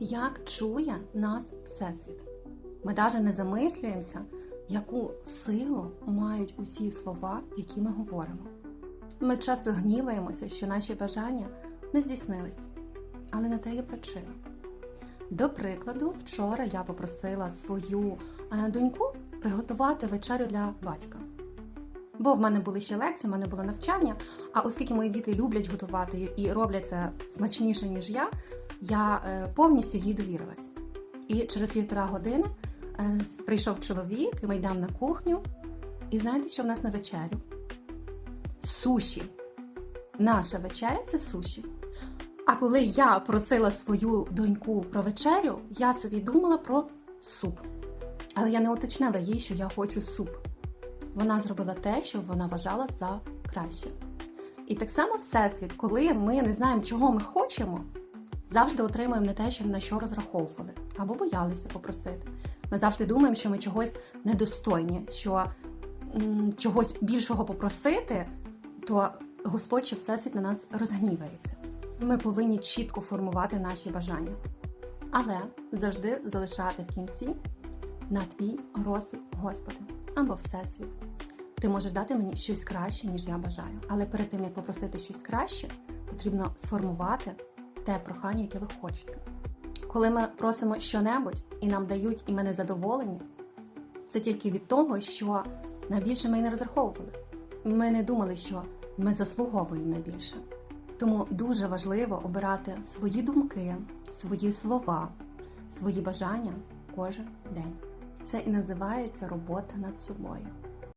як чує нас Всесвіт. Ми навіть не замислюємося, яку силу мають усі слова, які ми говоримо. Ми часто гніваємося, що наші бажання не здійснились, але не те є причина. До прикладу, вчора я попросила свою е, доньку приготувати вечерю для батька. Бо в мене були ще лекції, в мене було навчання. А оскільки мої діти люблять готувати і роблять це смачніше, ніж я, я е, повністю їй довірилась. І через півтора години е, прийшов чоловік, і ми на кухню. І знаєте, що в нас на вечерю? Суші. Наша вечеря це суші. А коли я просила свою доньку про вечерю, я собі думала про суп. Але я не уточнила їй, що я хочу суп. Вона зробила те, що вона вважала за краще. І так само Всесвіт, коли ми не знаємо, чого ми хочемо, завжди отримуємо не те, що на що розраховували, або боялися попросити. Ми завжди думаємо, що ми чогось недостойні, що м, чогось більшого попросити, то Господь чи Всесвіт на нас розгнівається. Ми повинні чітко формувати наші бажання, але завжди залишати в кінці на твій розсуд, Господи, або Всесвіт. Ти можеш дати мені щось краще, ніж я бажаю. Але перед тим, як попросити щось краще, потрібно сформувати те прохання, яке ви хочете. Коли ми просимо щонебудь і нам дають, і ми не задоволені, це тільки від того, що на більше ми й не розраховували. Ми не думали, що ми заслуговуємо на більше. Тому дуже важливо обирати свої думки, свої слова, свої бажання кожен день. Це і називається робота над собою.